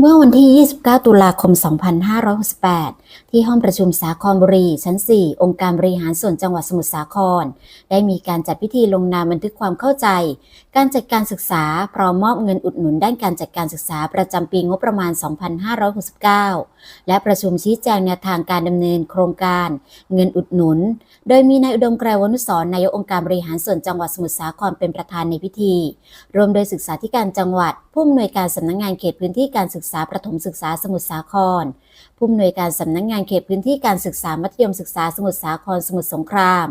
เมื่อวันที่ 29 ตุลาคม 2568 ที่ห้องประชุมสาครบุรี ชั้น 4 องค์การบริหารส่วนจังหวัดสมุทรสาคร ได้มีการจัดพิธีลงนามบันทึกความเข้าใจ การจัดการศึกษา พร้อมมอบเงินอุดหนุนด้านการจัดการศึกษาประจำปีงบประมาณ 2569 และประชุมชี้แจงแนวทางการดำเนินโครงการ เงินอุดหนุน โดยมีนายอุดมไกรวนุสรณ์นายกองค์การบริหารส่วนจังหวัดสมุทรสาครเป็นประธานในพิธี รวมโดยศึกษาธิการจังหวัดผู้อำนวยการสำนักงานเขตพื้นที่การศึกษาประถมศึกษาสมุทรสาคร ผู้อำนวยการสำนักงานเขตพื้นที่การศึกษามัธยมศึกษาสมุทรสาครสมุทรสงคราม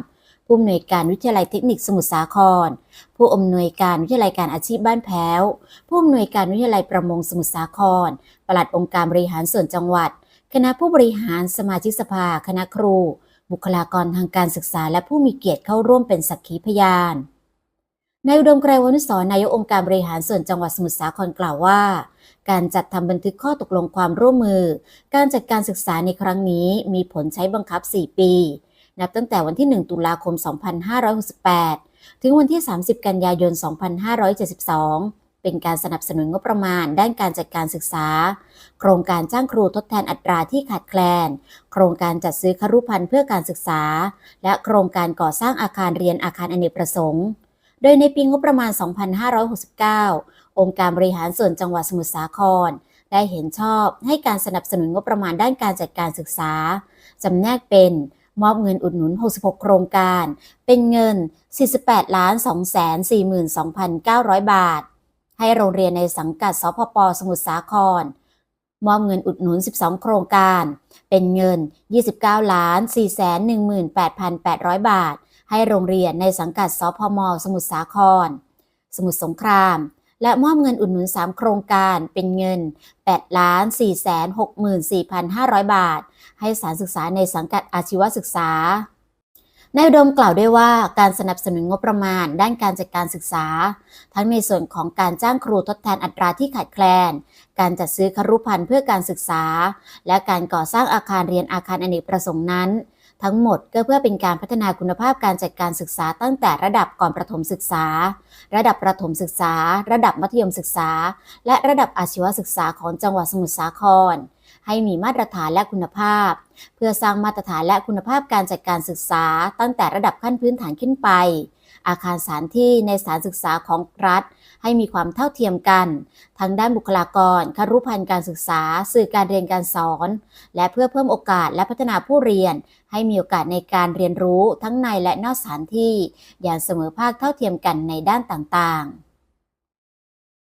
ผู้อำนวยการวิทยาลัยเทคนิคสมุทรสาคร ผู้อำนวยการวิทยาลัยการอาชีพบ้านแพ้ว ผู้อำนวยการวิทยาลัยประมงสมุทรสาคร ปลัดองค์การบริหารส่วนจังหวัด คณะผู้บริหารสมาชิกสภา คณะครู บุคลากรทางการศึกษาและผู้มีเกียรติเข้าร่วมเป็นสักขีพยาน นายอุดมไกรวนุสรนายกองค์การบริหารส่วนจังหวัดสมุทรสาครกล่าวว่า การจัดทำบันทึกข้อตกลงความร่วมมือ การจัดการศึกษาในครั้งนี้มีผลใช้บังคับ 4 ปี นับตั้งแต่วันที่ 1 ตุลาคม 2568 ถึงวันที่ 30 กันยายน 2572 เป็นการสนับสนุนงบประมาณ ด้านการจัดการศึกษา โครงการจ้างครูทดแทนอัตราที่ขาดแคลน โครงการจัดซื้อครุภัณฑ์เพื่อการศึกษา และโครงการก่อสร้างอาคารเรียนอาคารอเนกประสงค์ ดยในปีงบประมาณ 2569 องค์การบริหารส่วนจังหวัดสมุทรสาคร ได้เห็นชอบให้การสนับสนุนงบประมาณด้านการจัดการศึกษา จำแนกเป็นมอบเงินอุดหนุน 66 โครงการ เป็นเงิน 48 ล้าน 2 4 2 9 0 0 บาท ให้โรงเรียนในสังกัดสพป สมุทรสาคร มอบเงินอุดหนุน 12 โครงการ เป็นเงิน 29 ล้าน 4 1 8 8 0 0 บาท ให้โรงเรียนในสังกัดสพม สมุทรสาคร สมุทรสงคราม และมอบเงินอุดหนุน 3 โครงการเป็นเงิน 8 ล้าน 4 6 4 5 0 0 บาท ให้สารศึกษาในสังกัดอาชีวศึกษานายอุดมกล่าวด้วยว่าการสนับสนุนงบประมาณด้านการจัดการศึกษา ทั้งในส่วนของการจ้างครูทดแทนอัตราที่ขาดแคลน การจัดซื้อครุภัณฑ์เพื่อการศึกษา และการก่อสร้างอาคารเรียนอาคารอเนกประสงค์นั้น ทั้งหมดก็เพื่อเป็นการพัฒนาคุณภาพการจัดการศึกษาตั้งแต่ระดับก่อนประถมศึกษา ระดับประถมศึกษา ระดับมัธยมศึกษา และระดับอาชีวศึกษาของจังหวัดสมุทรสาคร ให้มีมาตรฐานและคุณภาพ เพื่อสร้างมาตรฐานและคุณภาพการจัดการศึกษา ตั้งแต่ระดับขั้นพื้นฐานขึ้นไป อาคารสถานที่ในสถานศึกษาของรัฐ ให้มีความเท่าเทียมกัน ทั้งด้านบุคลากรครุพันธ์การศึกษา สื่อการเรียนการสอน และเพื่อเพิ่มโอกาสและพัฒนาผู้เรียน ให้มีโอกาสในการเรียนรู้ทั้งในและนอกสถานที่ อย่างเสมอภาคเท่าเทียมกันในด้านต่างๆ